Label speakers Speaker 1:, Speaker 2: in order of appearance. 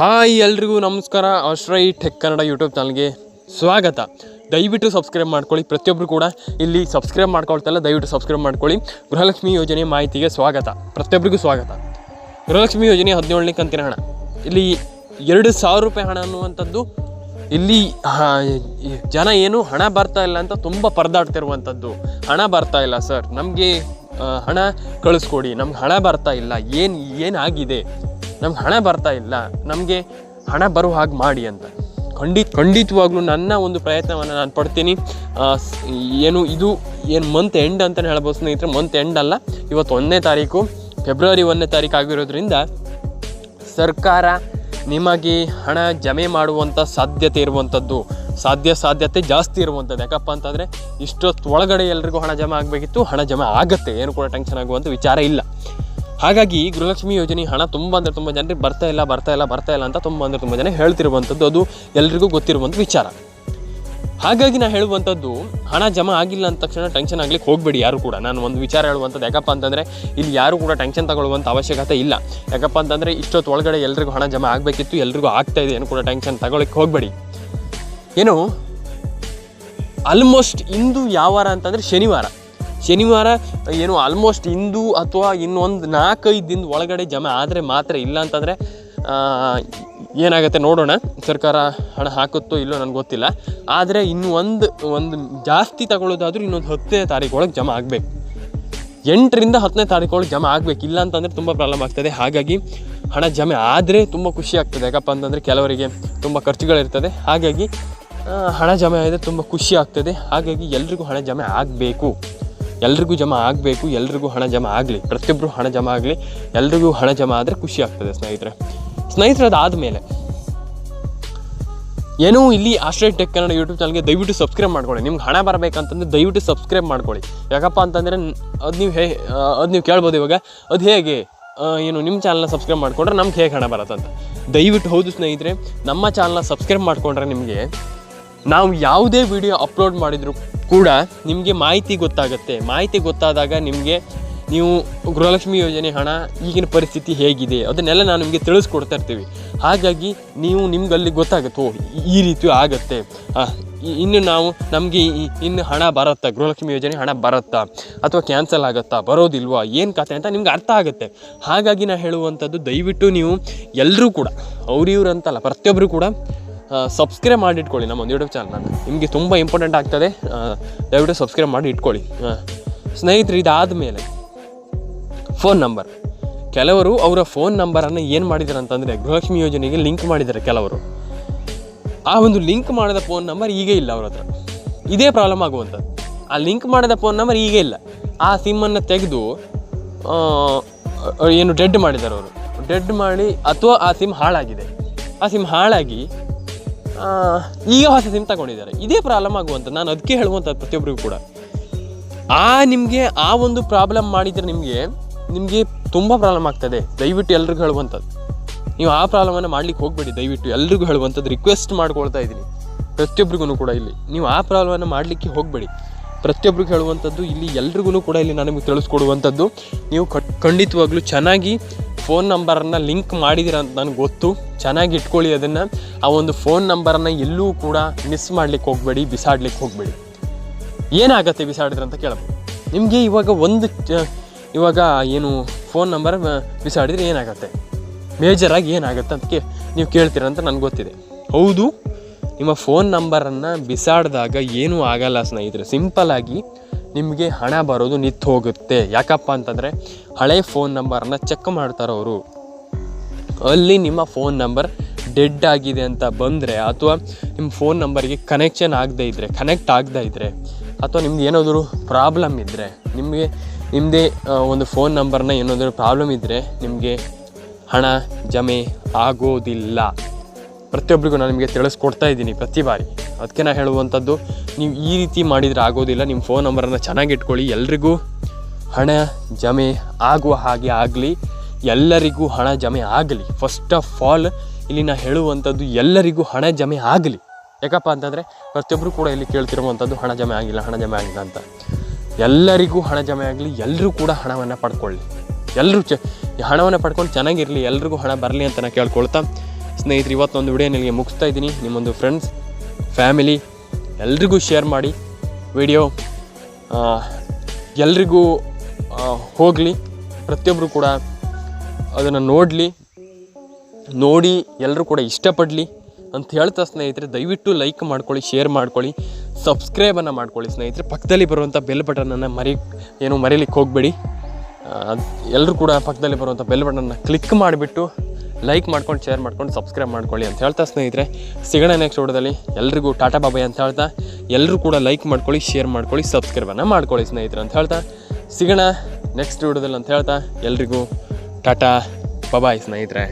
Speaker 1: Hi ಎಲ್ರಿಗೂ ನಮಸ್ಕಾರ. Ashray tech Kannada YouTube ಚಾನಲ್ಗೆ ಸ್ವಾಗತ. ದಯವಿಟ್ಟು ಸಬ್ಸ್ಕ್ರೈಬ್ ಮಾಡ್ಕೊಳ್ಳಿ. ಪ್ರತಿಯೊಬ್ಬರು ಕೂಡ ಇಲ್ಲಿ ಸಬ್ಸ್ಕ್ರೈಬ್ ಮಾಡ್ಕೊಳ್ತಲ್ಲ ದಯವಿಟ್ಟು ಸಬ್ಸ್ಕ್ರೈಬ್ ಮಾಡ್ಕೊಳ್ಳಿ. ಗೃಹಲಕ್ಷ್ಮಿ ಯೋಜನೆ ಮಾಹಿತಿಗೆ ಸ್ವಾಗತ. ಪ್ರತಿಯೊಬ್ಬರಿಗೂ ಸ್ವಾಗತ. ಗೃಹಲಕ್ಷ್ಮಿ ಯೋಜನೆ ಹದಿನೇಳನೇ ಕಂತಿನ ಹಣ. ಇಲ್ಲಿ ಎರಡು ಸಾವಿರ ರೂಪಾಯಿ ಹಣ ಅನ್ನುವಂಥದ್ದು, ಇಲ್ಲಿ ಜನ ಏನು ಹಣ ಬರ್ತಾ ಇಲ್ಲ ಅಂತ ತುಂಬ ಪರದಾಡ್ತಿರುವಂಥದ್ದು. ಹಣ ಬರ್ತಾ ಇಲ್ಲ, ಸರ್. ನಮಗೆ ಹಣ ಕಳಿಸ್ಕೊಡಿ. ನಮ್ಗೆ ಹಣ ಬರ್ತಾ ಇಲ್ಲ. ಏನು, ಏನಾಗಿದೆ? ನಮ್ಗೆ ಹಣ ಬರ್ತಾ ಇಲ್ಲ, ನಮಗೆ ಹಣ ಬರೋ ಹಾಗೆ ಮಾಡಿ ಅಂತ. ಖಂಡಿತ ಖಂಡಿತವಾಗ್ಲೂ ನನ್ನ ಒಂದು ಪ್ರಯತ್ನವನ್ನು ನಾನು ಪಡ್ತೀನಿ. ಏನು ಇದು, ಏನು ಮಂತ್ ಎಂಡ್ ಅಂತಲೇ ಹೇಳ್ಬೋದು ಸ್ನೇಹಿತರೆ. ಮಂತ್ ಎಂಡ್ ಅಲ್ಲ, ಇವತ್ತು ಒಂದನೇ ತಾರೀಕು. ಫೆಬ್ರವರಿ ಒಂದನೇ ತಾರೀಕು ಆಗಿರೋದ್ರಿಂದ ಸರ್ಕಾರ ನಿಮಗೆ ಹಣ ಜಮೆ ಮಾಡುವಂಥ ಸಾಧ್ಯತೆ ಇರುವಂಥದ್ದು ಸಾಧ್ಯ ಸಾಧ್ಯತೆ ಜಾಸ್ತಿ ಇರುವಂಥದ್ದು ಯಾಕಪ್ಪ ಅಂತಂದರೆ ಇಷ್ಟೊತ್ತು ಒಳಗಡೆ ಎಲ್ರಿಗೂ ಹಣ ಜಮೆ ಆಗಬೇಕಿತ್ತು, ಹಣ ಜಮೆ ಆಗುತ್ತೆ. ಏನು ಕೂಡ ಟೆನ್ಷನ್ ಆಗುವಂಥ ವಿಚಾರ ಇಲ್ಲ. ಹಾಗಾಗಿ ಗೃಹಲಕ್ಷ್ಮಿ ಯೋಜನೆ ಹಣ ತುಂಬ ಅಂದರೆ ತುಂಬ ಜನರಿಗೆ ಬರ್ತಾ ಇಲ್ಲ ಬರ್ತಾ ಇಲ್ಲ ಬರ್ತಾ ಇಲ್ಲ ಅಂತ ತುಂಬ ಅಂದರೆ ತುಂಬ ಜನ ಹೇಳ್ತಿರುವಂಥದ್ದು. ಅದು ಎಲ್ರಿಗೂ ಗೊತ್ತಿರುವಂಥ ವಿಚಾರ. ಹಾಗಾಗಿ ನಾನು ಹೇಳುವಂಥದ್ದು, ಹಣ ಜಮಾ ಆಗಿಲ್ಲ ಅಂದ ತಕ್ಷಣ ಟೆನ್ಷನ್ ಆಗಲಿಕ್ಕೆ ಹೋಗಬೇಡಿ ಯಾರು ಕೂಡ. ನಾನು ಒಂದು ವಿಚಾರ ಹೇಳುವಂಥದ್ದು, ಯಾಕಪ್ಪ ಅಂತಂದರೆ ಇಲ್ಲಿ ಯಾರು ಕೂಡ ಟೆನ್ಷನ್ ತಗೊಳ್ಳುವಂಥ ಅವಶ್ಯಕತೆ ಇಲ್ಲ. ಯಾಕಪ್ಪ ಅಂತಂದರೆ ಇಷ್ಟೊತ್ತು ಒಳಗಡೆ ಎಲ್ರಿಗೂ ಹಣ ಜಮಾ ಆಗಬೇಕಿತ್ತು, ಎಲ್ರಿಗೂ ಆಗ್ತಾ ಇದೆ, ಏನು ಕೂಡ ಟೆನ್ಷನ್ ತಗೊಳಕ್ಕೆ ಹೋಗಬೇಡಿ. ಏನು? ಆಲ್ಮೋಸ್ಟ್ ಇಂದು ಯಾವ ವಾರ ಅಂತಂದರೆ ಶನಿವಾರ. ಶನಿವಾರ ಏನು ಆಲ್ಮೋಸ್ಟ್ ಇಂದು ಅಥವಾ ಇನ್ನೊಂದು ನಾಲ್ಕೈದು ದಿನದ ಒಳಗಡೆ ಜಮೆ ಆದರೆ ಮಾತ್ರ ಇಲ್ಲ ಅಂತಂದರೆ ಏನಾಗುತ್ತೆ ನೋಡೋಣ. ಸರ್ಕಾರ ಹಣ ಹಾಕುತ್ತೋ ಇಲ್ಲೋ ನನಗೆ ಗೊತ್ತಿಲ್ಲ. ಆದರೆ ಇನ್ನು ಒಂದು ಒಂದು ಜಾಸ್ತಿ ತಗೊಳ್ಳೋದಾದ್ರೂ ಇನ್ನೊಂದು ಹತ್ತನೇ ತಾರೀಕು ಒಳಗೆ ಜಮಾ ಆಗಬೇಕು. ಎಂಟರಿಂದ ಹತ್ತನೇ ತಾರೀಕು ಒಳಗೆ ಜಮಾ ಆಗಬೇಕು. ಇಲ್ಲ ಅಂತಂದರೆ ತುಂಬ ಪ್ರಾಬ್ಲಮ್ ಆಗ್ತದೆ. ಹಾಗಾಗಿ ಹಣ ಜಮೆ ಆದರೆ ತುಂಬ ಖುಷಿ ಆಗ್ತದೆ. ಯಾಕಪ್ಪ ಅಂತಂದರೆ ಕೆಲವರಿಗೆ ತುಂಬ ಖರ್ಚುಗಳಿರ್ತದೆ. ಹಾಗಾಗಿ ಹಣ ಜಮೆ ಆದರೆ ತುಂಬ ಖುಷಿ ಆಗ್ತದೆ. ಹಾಗಾಗಿ ಎಲ್ರಿಗೂ ಹಣ ಜಮೆ ಆಗಬೇಕು. ಎಲ್ರಿಗೂ ಜಮಾ ಆಗಬೇಕು, ಎಲ್ರಿಗೂ ಹಣ ಜಮಾ ಆಗಲಿ ಪ್ರತಿಯೊಬ್ಬರು ಹಣ ಜಮಾ ಆಗಲಿ, ಎಲ್ರಿಗೂ ಹಣ ಜಮಾ ಆದರೆ ಖುಷಿ ಆಗ್ತದೆ ಸ್ನೇಹಿತರೆ. ಸ್ನೇಹಿತರೆ, ಅದಾದಮೇಲೆ ಏನೂ ಇಲ್ಲಿ ಆಶ್ರಯ ಟೆಕ್ ಕನ್ನಡ ಯೂಟ್ಯೂಬ್ ಚಾನಲ್ಗೆ ದಯವಿಟ್ಟು ಸಬ್ಸ್ಕ್ರೈಬ್ ಮಾಡ್ಕೊಳ್ಳಿ. ನಿಮ್ಗೆ ಹಣ ಬರಬೇಕಂತಂದ್ರೆ ದಯವಿಟ್ಟು ಸಬ್ಸ್ಕ್ರೈಬ್ ಮಾಡ್ಕೊಳ್ಳಿ. ಯಾಕಪ್ಪ ಅಂತಂದರೆ ಅದು ನೀವು ಹೇ ಅದು ನೀವು ಕೇಳ್ಬೋದು ಇವಾಗ, ಅದು ಹೇಗೆ ಏನು ನಿಮ್ಮ ಚಾನಲ್ನ ಸಬ್ಸ್ಕ್ರೈಬ್ ಮಾಡ್ಕೊಂಡ್ರೆ ನಮ್ಗೆ ಹೇಗೆ ಹಣ ಬರತ್ತಂತ ದಯವಿಟ್ಟು ಹೌದು ಸ್ನೇಹಿತರೆ, ನಮ್ಮ ಚಾನಲ್ನ ಸಬ್ಸ್ಕ್ರೈಬ್ ಮಾಡ್ಕೊಂಡ್ರೆ ನಿಮಗೆ ನಾವು ಯಾವುದೇ ವಿಡಿಯೋ ಅಪ್ಲೋಡ್ ಮಾಡಿದರೂ ಕೂಡ ನಿಮಗೆ ಮಾಹಿತಿ ಗೊತ್ತಾಗುತ್ತೆ. ಮಾಹಿತಿ ಗೊತ್ತಾದಾಗ ನಿಮಗೆ ನೀವು ಗೃಹಲಕ್ಷ್ಮಿ ಯೋಜನೆ ಹಣ, ಈಗಿನ ಪರಿಸ್ಥಿತಿ ಹೇಗಿದೆ, ಅದನ್ನೆಲ್ಲ ನಾನು ನಿಮಗೆ ತಿಳಿಸ್ಕೊಡ್ತಾ ಇರ್ತೀವಿ. ಹಾಗಾಗಿ ನೀವು ನಿಮ್ಗೆ ಅಲ್ಲಿ ಗೊತ್ತಾಗುತ್ತೆ, ಓ, ಈ ರೀತಿ ಆಗುತ್ತೆ. ಇನ್ನು ನಾವು ನಮಗೆ ಇನ್ನು ಹಣ ಬರುತ್ತಾ, ಗೃಹಲಕ್ಷ್ಮಿ ಯೋಜನೆ ಹಣ ಬರುತ್ತಾ, ಅಥವಾ ಕ್ಯಾನ್ಸಲ್ ಆಗುತ್ತಾ, ಬರೋದಿಲ್ವಾ, ಏನು ಕತೆ ಅಂತ ನಿಮ್ಗೆ ಅರ್ಥ ಆಗುತ್ತೆ. ಹಾಗಾಗಿ ನಾನು ಹೇಳುವಂಥದ್ದು ದಯವಿಟ್ಟು ನೀವು ಎಲ್ಲರೂ ಕೂಡ, ಅವ್ರಿವ್ರು ಅಂತಲ್ಲ ಪ್ರತಿಯೊಬ್ಬರು ಕೂಡ ಸಬ್ಸ್ಕ್ರೈಬ್ ಮಾಡಿ ಇಟ್ಕೊಳ್ಳಿ ನಮ್ಮ ಒಂದು ಯೂಟ್ಯೂಬ್ ಚಾನಲ್ ನಿಮಗೆ ತುಂಬ ಇಂಪಾರ್ಟೆಂಟ್ ಆಗ್ತದೆ. ದಯವಿಟ್ಟು ಸಬ್ಸ್ಕ್ರೈಬ್ ಮಾಡಿ ಇಟ್ಕೊಳ್ಳಿ. ಸ್ನೇಹಿತರು ಇದಾದ ಮೇಲೆ ಫೋನ್ ನಂಬರ್ ಕೆಲವರು ಅವರ ಫೋನ್ ನಂಬರನ್ನು ಏನು ಮಾಡಿದ್ದಾರೆ ಅಂತಂದರೆ ಗೃಹಲಕ್ಷ್ಮಿ ಯೋಜನೆಗೆ ಲಿಂಕ್ ಮಾಡಿದ್ದಾರೆ ಕೆಲವರು. ಆ ಒಂದು ಲಿಂಕ್ ಮಾಡಿದ ಫೋನ್ ನಂಬರ್ ಈಗ ಇಲ್ಲ ಅವ್ರ ಹತ್ರ. ಇದೇ ಪ್ರಾಬ್ಲಮ್ ಆಗುವಂಥದ್ದು. ಆ ಲಿಂಕ್ ಮಾಡಿದ ಫೋನ್ ನಂಬರ್ ಈಗ ಇಲ್ಲ. ಆ ಸಿಮ್ಮನ್ನು ತೆಗೆದು ಏನು ಡೆಡ್ ಮಾಡಿದ್ದಾರೆ ಅವರು. ಡೆಡ್ ಮಾಡಿ, ಅಥವಾ ಆ ಸಿಮ್ ಹಾಳಾಗಿದೆ. ಆ ಸಿಮ್ ಹಾಳಾಗಿ ಈಗ ಹೊಸ ಸಿಮ್ ತಗೊಂಡಿದ್ದಾರೆ. ಇದೇ ಪ್ರಾಬ್ಲಮ್ ಆಗುವಂಥ ನಾನು ಅದಕ್ಕೆ ಹೇಳುವಂಥದ್ದು ಪ್ರತಿಯೊಬ್ಬರಿಗೂ ಕೂಡ. ಆ ನಿಮಗೆ ಆ ಒಂದು ಪ್ರಾಬ್ಲಮ್ ಮಾಡಿದರೆ ನಿಮಗೆ ನಿಮಗೆ ತುಂಬ ಪ್ರಾಬ್ಲಮ್ ಆಗ್ತದೆ. ದಯವಿಟ್ಟು ಎಲ್ರಿಗೂ ಹೇಳುವಂಥದ್ದು ನೀವು ಆ ಪ್ರಾಬ್ಲಮನ್ನು ಮಾಡ್ಲಿಕ್ಕೆ ಹೋಗಬೇಡಿ. ದಯವಿಟ್ಟು ಎಲ್ರಿಗೂ ಹೇಳುವಂಥದ್ದು ರಿಕ್ವೆಸ್ಟ್ ಮಾಡ್ಕೊಳ್ತಾ ಇದ್ದೀನಿ. ಪ್ರತಿಯೊಬ್ಬರಿಗೂ ಕೂಡ ಇಲ್ಲಿ. ನೀವು ಆ ಪ್ರಾಬ್ಲಮನ್ನು ಮಾಡಲಿಕ್ಕೆ ಹೋಗಬೇಡಿ. ಪ್ರತಿಯೊಬ್ಬರಿಗೂ ಹೇಳುವಂಥದ್ದು ಇಲ್ಲಿ ಎಲ್ರಿಗೂ ಕೂಡ ಇಲ್ಲಿ ನಾನು ನಿಮಗೆ ತಿಳಿಸ್ಕೊಡುವಂಥದ್ದು ನೀವು ಖಂಡಿತವಾಗ್ಲೂ ಚೆನ್ನಾಗಿ ಫೋನ್ ನಂಬರನ್ನು ಲಿಂಕ್ ಮಾಡಿದ್ದೀರ ಅಂತ ನನಗೆ ಗೊತ್ತು. ಚೆನ್ನಾಗಿ ಇಟ್ಕೊಳ್ಳಿ ಅದನ್ನು. ಆ ಒಂದು ಫೋನ್ ನಂಬರನ್ನು ಎಲ್ಲೂ ಕೂಡ ಮಿಸ್ ಮಾಡ್ಲಿಕ್ಕೆ ಹೋಗಬೇಡಿ ಬಿಸಾಡ್ಲಿಕ್ಕೆ ಹೋಗಬೇಡಿ. ಏನಾಗತ್ತೆ ಬಿಸಾಡಿದ್ರೆ ಅಂತ ಕೇಳಬಹುದು ನಿಮಗೆ ಇವಾಗ ಒಂದು, ಇವಾಗ ಏನು ಫೋನ್ ನಂಬರ್ ಬಿಸಾಡಿದ್ರೆ ಏನಾಗತ್ತೆ? ಮೇಜರಾಗಿ ಏನಾಗುತ್ತೆ ಅಂತ ಕೇ, ನೀವು ಕೇಳ್ತೀರ ಅಂತ ನನಗೆ ಗೊತ್ತಿದೆ. ಹೌದು, ನಿಮ್ಮ ಫೋನ್ ನಂಬರನ್ನು ಬಿಸಾಡಿದಾಗ ಏನೂ ಆಗಲ್ಲ ಸ್ನೇಹಿತರೆ. ಸಿಂಪಲ್ಲಾಗಿ ನಿಮಗೆ ಹಣ ಬರೋದು ನಿಂತು ಹೋಗುತ್ತೆ. ಯಾಕಪ್ಪ ಅಂತಂದರೆ ಹಳೆ ಫೋನ್ ನಂಬರನ್ನ ಚೆಕ್ ಮಾಡ್ತಾರೆ ಅವರು. ಅಲ್ಲಿ ನಿಮ್ಮ ಫೋನ್ ನಂಬರ್ ಡೆಡ್ ಆಗಿದೆ ಅಂತ ಬಂದರೆ ಅಥವಾ ನಿಮ್ಮ ಫೋನ್ ನಂಬರ್ಗೆ ಕನೆಕ್ಷನ್ ಆಗದೇ ಇದ್ದರೆ ಕನೆಕ್ಟ್ ಆಗದೇ ಇದ್ದರೆ ಅಥವಾ ನಿಮ್ದು ಏನಾದರೂ ಪ್ರಾಬ್ಲಮ್ ಇದ್ದರೆ ನಿಮಗೆ ನಿಮ್ಮದೇ ಒಂದು ಫೋನ್ ನಂಬರ್ನ ಏನಾದರೂ ಪ್ರಾಬ್ಲಮ್ ಇದ್ದರೆ ನಿಮಗೆ ಹಣ ಜಮೆ ಆಗೋದಿಲ್ಲ. ಪ್ರತಿಯೊಬ್ಬರಿಗೂ ನಾನು ನಿಮಗೆ ತಿಳಿಸ್ಕೊಡ್ತಾ ಇದ್ದೀನಿ ಪ್ರತಿ ಬಾರಿ. ಅದಕ್ಕೆ ನಾನು ಹೇಳುವಂಥದ್ದು, ನೀವು ಈ ರೀತಿ ಮಾಡಿದರೆ ಆಗೋದಿಲ್ಲ. ನಿಮ್ಮ ಫೋನ್ ನಂಬರನ್ನು ಚೆನ್ನಾಗಿ ಇಟ್ಕೊಳ್ಳಿ. ಎಲ್ರಿಗೂ ಹಣ ಜಮೆ ಆಗುವ ಹಾಗೆ ಆಗಲಿ. ಎಲ್ಲರಿಗೂ ಹಣ ಜಮೆ ಆಗಲಿ. ಫಸ್ಟ್ ಆಫ್ ಆಲ್ ಇಲ್ಲಿ ನಾ ಹೇಳುವಂಥದ್ದು, ಎಲ್ಲರಿಗೂ ಹಣ ಜಮೆ ಆಗಲಿ. ಯಾಕಪ್ಪ ಅಂತಂದರೆ ಪ್ರತಿಯೊಬ್ಬರು ಕೂಡ ಇಲ್ಲಿ ಕೇಳ್ತಿರುವಂಥದ್ದು, ಹಣ ಜಮೆ ಆಗಿಲ್ಲ, ಹಣ ಜಮೆ ಆಗಿಲ್ಲ ಅಂತ. ಎಲ್ಲರಿಗೂ ಹಣ ಜಮೆ ಆಗಲಿ. ಎಲ್ಲರೂ ಕೂಡ ಹಣವನ್ನು ಪಡ್ಕೊಳ್ಳಿ. ಎಲ್ಲರೂ ಚ ಹಣವನ್ನು ಪಡ್ಕೊಂಡು ಚೆನ್ನಾಗಿರಲಿ, ಎಲ್ರಿಗೂ ಹಣ ಬರಲಿ ಅಂತ ನಾನು ಕೇಳ್ಕೊಳ್ತಾ. ಸ್ನೇಹಿತರು, ಇವತ್ತೊಂದು ವಿಡಿಯೋ ನಿಮಗೆ ಮುಗಿಸ್ತಾ ಇದ್ದೀನಿ. ನಿಮ್ಮೊಂದು ಫ್ರೆಂಡ್ಸ್ ಫ್ಯಾಮಿಲಿ ಎಲ್ರಿಗೂ ಶೇರ್ ಮಾಡಿ ವಿಡಿಯೋ ಎಲ್ರಿಗೂ ಹೋಗಲಿ ಪ್ರತಿಯೊಬ್ಬರು ಕೂಡ ಅದನ್ನು ನೋಡಲಿ, ನೋಡಿ ಎಲ್ಲರೂ ಕೂಡ ಇಷ್ಟಪಡಲಿ ಅಂತ ಹೇಳ್ತಾ ಸ್ನೇಹಿತರೆ, ದಯವಿಟ್ಟು ಲೈಕ್ ಮಾಡ್ಕೊಳ್ಳಿ ಶೇರ್ ಮಾಡ್ಕೊಳ್ಳಿ ಸಬ್ಸ್ಕ್ರೈಬನ್ನು ಮಾಡ್ಕೊಳ್ಳಿ ಸ್ನೇಹಿತರೆ. ಪಕ್ಕದಲ್ಲಿ ಬರುವಂಥ ಬೆಲ್ ಬಟನನ್ನು ಮರಿ, ಏನು ಮರೀಲಿಕ್ಕೆ ಹೋಗಬೇಡಿ. ಎಲ್ಲರೂ ಕೂಡ ಪಕ್ಕದಲ್ಲಿ ಬರುವಂಥ ಬೆಲ್ ಬಟನ್ನ ಕ್ಲಿಕ್ ಮಾಡಿಬಿಟ್ಟು ಲೈಕ್ ಮಾಡ್ಕೊಂಡು ಶೇರ್ ಮಾಡ್ಕೊಂಡು ಸಬ್ಸ್ಕ್ರೈಬ್ ಮಾಡ್ಕೊಳ್ಳಿ ಅಂತ ಹೇಳ್ತಾ ಸ್ನೇಹಿತರೆ. ಸಿಗೋಣ ನೆಕ್ಸ್ಟ್ ವಿಡಿಯೋದಲ್ಲಿ. ಎಲ್ರಿಗೂ ಟಾಟಾ ಬಾಬಾಯ್ ಅಂತ ಹೇಳ್ತಾ. ಎಲ್ಲರೂ ಕೂಡ ಲೈಕ್ ಮಾಡ್ಕೊಳ್ಳಿ ಶೇರ್ ಮಾಡ್ಕೊಳ್ಳಿ ಸಬ್ಸ್ಕ್ರೈಬನ್ನು ಮಾಡ್ಕೊಳ್ಳಿ ಸ್ನೇಹಿತರೆ ಅಂತ ಹೇಳ್ತಾ. ಸಿಗೋಣ ನೆಕ್ಸ್ಟ್ ವಿಡಿಯೋದಲ್ಲಿ ಅಂತ ಹೇಳ್ತಾ. ಎಲ್ರಿಗೂ ಟಾಟಾ, ಬಾಬಾಯ್ ಸ್ನೇಹಿತರೆ.